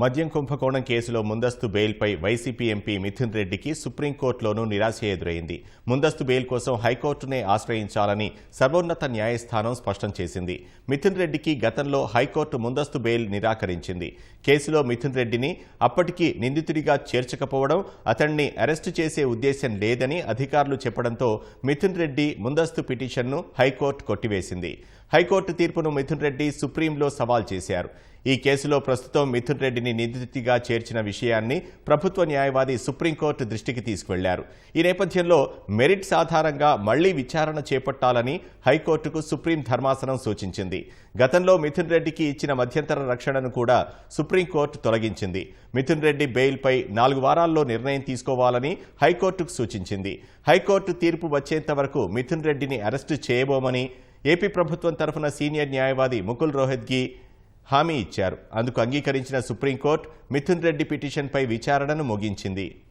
మద్యం కుంభకోణం కేసులో ముందస్తు బెయిల్పై వైసీపీ ఎంపీ మిథున్ రెడ్డికి సుప్రీంకోర్టులోనూ నిరాశ ఎదురైంది. ముందస్తు బెయిల్ కోసం హైకోర్టునే ఆశ్రయించాలని సర్వోన్నత న్యాయస్థానం స్పష్టం చేసింది. మిథున్ రెడ్డికి గతంలో హైకోర్టు ముందస్తు బెయిల్ నిరాకరించింది. కేసులో మిథున్ రెడ్డిని అప్పటికి నిందితుడిగా చేర్చకపోవడం అతన్ని అరెస్టు చేసే ఉద్దేశం లేదని అధికారులు చెప్పడంతో మిథున్ రెడ్డి ముందస్తు పిటిషన్ను హైకోర్టు కొట్టివేసింది. హైకోర్టు తీర్పును మిథున్ రెడ్డి సుప్రీంలో సవాల్ చేశారు. ఈ కేసులో ప్రస్తుతం మిథున్ రెడ్డిని నిందితుడిగా చేర్చిన విషయాన్ని ప్రభుత్వ న్యాయవాది సుప్రీంకోర్టు దృష్టికి తీసుకువెళ్ళారు ఈ నేపథ్యంలో మెరిట్స్ ఆధారంగా మళ్ళీ విచారణ చేపట్టాలని హైకోర్టుకు సుప్రీం ధర్మాసనం సూచించింది. గతంలో మిథున్ రెడ్డికి ఇచ్చిన మధ్యంతర రక్షణను కూడా సుప్రీంకోర్టు తొలగించింది. మిథున్ రెడ్డి బెయిల్పై నాలుగు వారాల్లో నిర్ణయం తీసుకోవాలని హైకోర్టుకు సూచించింది. హైకోర్టు తీర్పు వచ్చేంత వరకు మిథున్ రెడ్డిని అరెస్టు చేయబోమని ఏపీ ప్రభుత్వం తరఫున సీనియర్ న్యాయవాది ముకుల్ రోహత్గి హామీ ఇచ్చారు. అందుకు అంగీకరించిన సుప్రీంకోర్టు మిథున్ రెడ్డి పిటిషన్పై విచారణను ముగించింది.